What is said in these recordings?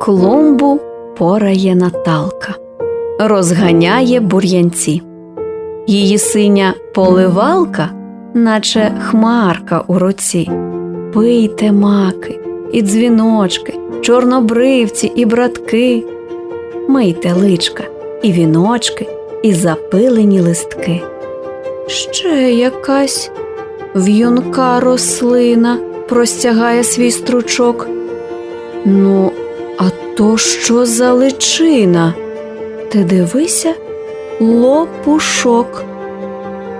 Клумбу порає Наталка, розганяє бур'янці. Її синя поливалка, наче хмарка у руці. Пийте маки, і дзвіночки, чорнобривці і братки, мийте личка, і віночки, і запилені листки. Ще якась в'юнка рослина простягає свій стручок. Ну, а то що за личина? Ти дивися, лопушок.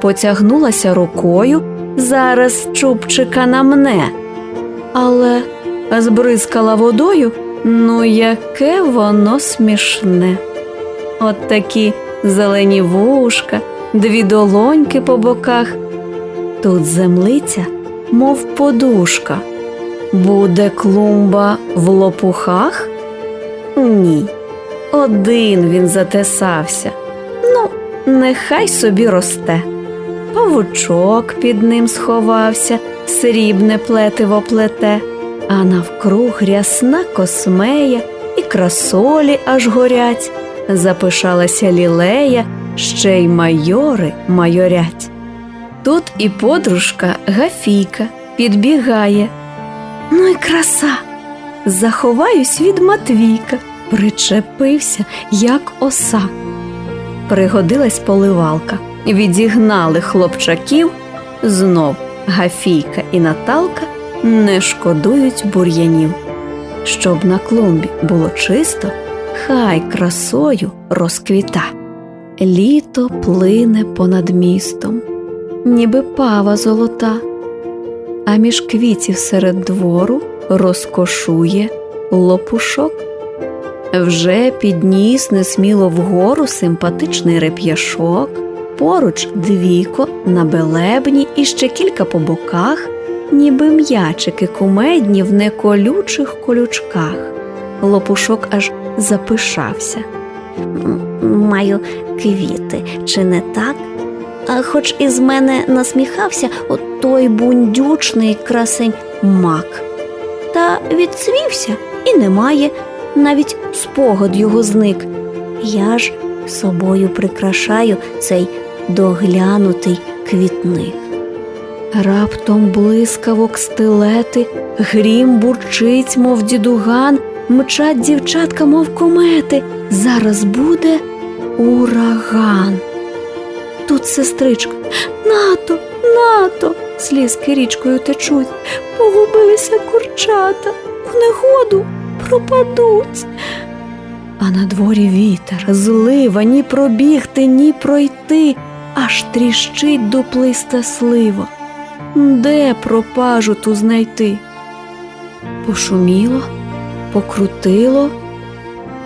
Потягнулася рукою, зараз чубчика намне, але збризкала водою, ну яке воно смішне. От такі зелені вушка, дві долоньки по боках. Тут землиця, мов подушка. Буде клумба в лопухах? Ні. Один він затесався. Ну, нехай собі росте. Павучок під ним сховався, срібне плетиво плете, а навкруг рясна космея і красолі аж горять. Запишалася лілея, ще й майори майорять. Тут і подружка Гафійка підбігає. Ну і краса. Заховаюсь від Матвійка, причепився, як оса. Пригодилась поливалка, відігнали хлопчаків, знов Гафійка і Наталка не шкодують бур'янів. Щоб на клумбі було чисто, хай красою розквіта. Літо плине понад містом, ніби пава золота, а між квітів серед двору розкошує лопушок. Вже підніс несміло вгору симпатичний реп'яшок, поруч двіко на белебні і ще кілька по боках, ніби м'ячики кумедні в неколючих колючках. Лопушок аж запишався. Маю квіти, чи не так? А хоч із мене насміхався от той бундючний красень мак. Та відцвівся і немає, навіть спогад його зник. Я ж собою прикрашаю цей доглянутий квітник. Раптом блискавок стилети, грім бурчить, мов дідуган, мчать дівчатка, мов комети. Зараз буде ураган. Тут сестричка. Нато, нато, слізки річкою течуть, погубилися курчата, у негоду пропадуть. А на дворі вітер, злива, ні пробігти, ні пройти, аж тріщить дуплиста слива. Де пропажу ту знайти? Пошуміло, покрутило,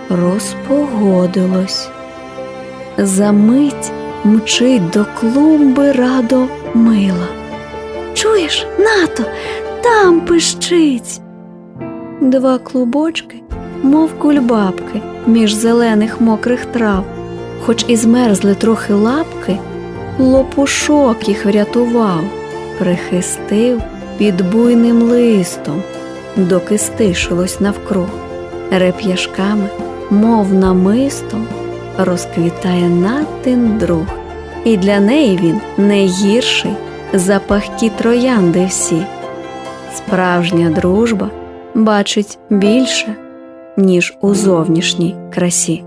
розпогодилось. Замить мчить до клумби радо мила. Чуєш, нато, там пищить. Два клубочки, мов кульбабки, між зелених мокрих трав, хоч і змерзли трохи лапки, лопушок їх врятував, прихистив під буйним листом, доки стишилось навкруг, реп'яшками, мов намистом, розквітає натин друг, і для неї він не гірший за пахкі троянди всі. Справжня дружба бачить більше, ніж у зовнішній красі.